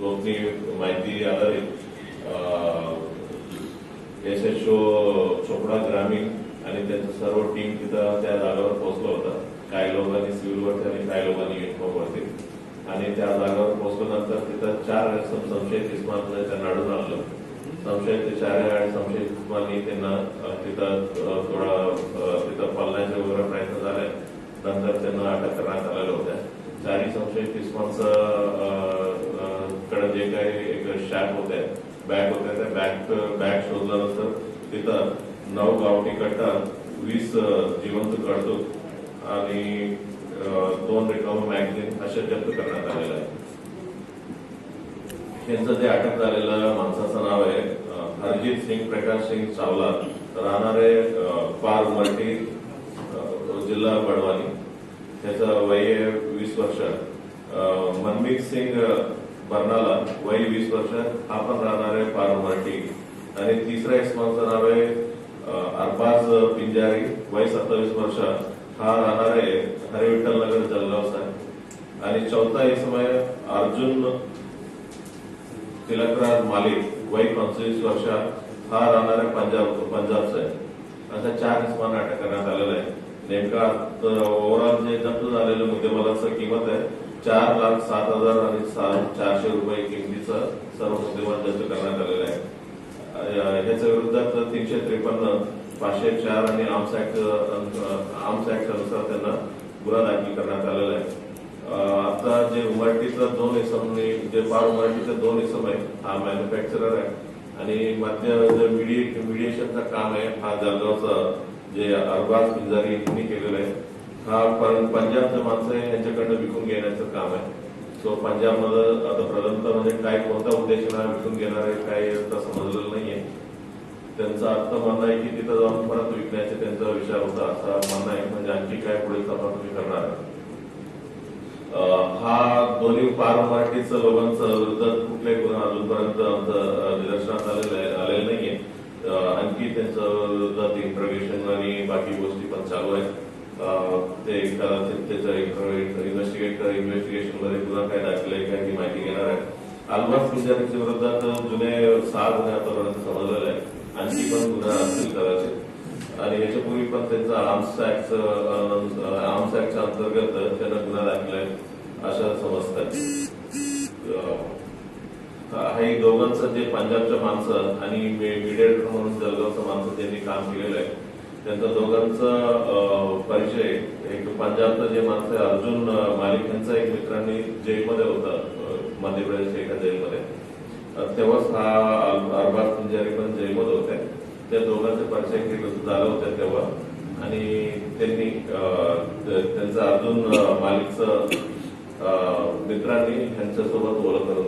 लोकनी माहिती आधारित S H O Chopra ग्रामीण आणि त्यांचं सर्व टीम तिथं त्या जागेवर पोहोचलो होता. काही लोकांनी सिव्हिलवरती आणि काही लोकांनी युनिफॉर्मवरती आणि त्या जागेवर पोहोचल्यानंतर तिथं चार संशयित इस्मानला त्यांना आढळून आलं संशयित चार आणि संशयित इस्मानी त्यांना तिथं थोडा तिथं पल्ल्याचा वगैरे प्रयत्न झालाय नंतर त्यांना अटक करण्यात आलेल्या होत्या चारही संशयित कडे जे काही एक शॅप होते बॅग होत्या त्या बॅग बॅग शोधल्यानंतर तिथं नऊ गावठी कट्टा वीस जिवंत कडतूक आणि दोन रिकाम मॅगझिन असे जप्त करण्यात आलेलं आहे यांचं जे अटक झालेलं माणसाचं नाव आहे हरजीत सिंग प्रकाश सिंग चावला राहणारे पार मल्टी जिल्हा बडवानी. त्याचं वय वीस वर्ष. मनमीत सिंग बर्नाला वय वीस वर्ष. हा पण राहणार आहे पार मराठी. आणि तिसरा इस्मानचं नाव आहे अरबाज पिंजारी वय सत्तावीस वर्ष. हा राहणार आहे हरिविठ्ठल नगर जळगाव साहेब. आणि चौथा इसम समय अर्जुन तिलकराज मालिक वय पंचवीस वर्ष. हा राहणारा पंजाब पंजाबचा आहे अशा चार किस्मांना अटक करण्यात आलेलं आहे. नेमका ओव्हरऑल जे जप्त झालेलं मुद्देमालाचं किंमत आहे चार लाख सात हजार आणि चारशे रुपये किमतीचं सर्व मुद्देमाल जप्त करण्यात आलेलं आहे याच्या विरोधात तीनशे त्रेपन्न पाचशे चार आणि आर्म्स ऍक्ट आर्म्स ऍक्ट अनुसार त्यांना गुन्हा दाखल करण्यात आलेला आहे. आता जे उमरटीचा दोन इसम जे पार उमरटीचं दोन इसम आहे हा मॅन्युफॅक्चरर आहे. आणि माध्यम जे मिडिए मिडिएशनचं काम आहे हा जळगावचा जे अरबाज पिंजारी यांनी केलेलं आहे हा पंजाबचं माणसं आहे यांच्याकडनं विकून घेण्याचं काम आहे. सो पंजाबमध्ये आता प्रथमत म्हणजे काय कोणत्या उद्देशाने विकून घेणार आहे काय आता समजलेलं नाहीये. त्यांचं अर्थ म्हणणं आहे की तिथं जाऊन परत विकण्याचे त्यांचा विचार होता. असा म्हणणं आहे म्हणजे आणखी काय पुढे तपास तुम्ही करणार आहे. हा दोन्ही पार मराठीचं लोकांचं विरुद्ध कुठल्याही गुन्हा अजूनपर्यंत आमचं निदर्शनास आलेलं आहे आलेलं नाहीये. आणखी त्यांचं विरुद्धात इंट्रोगेशन आणि बाकी गोष्टी पण चालू आहेत. ते त्याचं इन्व्हेस्टिगेट इन्व्हेस्टिगेशनमध्ये पुन्हा काय दाखल आहे काय ती माहिती घेणार आहे. अल्बास विद्यार्थ्यांच्या विरोधात जुने सहा गुन्हे आतापर्यंत समजलेले आहे आणखी पण गुन्हा असतील कदाचित. आणि याच्यापूर्वी पण त्यांचा आर्म्स ऍक्ट आर्म्स ऍक्टच्या अंतर्गत त्यांना गुन्हा दाखल आहे अशा समजतात हे दोघांचं जे पंजाबच्या माणसं आणि मिडिएटर म्हणून जळगावचं माणसं त्यांनी काम केलेलं आहे. त्यांचा दोघांचा परिचय एक पंजाबचं जे माणसं आहे अर्जुन मालिक यांचा एक मित्रांनी जेलमध्ये होता मध्य प्रदेशच्या एका जेलमध्ये. तेव्हाच हा अरबाज पंजारी पण जेलमध्ये होते. त्या दोघांचे परिचय झाला झालं तेव्हा. आणि त्यांनी त्यांचा त्यांचं अर्जुन मालिकचं अं, मित्रांनी यांच्यासोबत ओळख करून होतं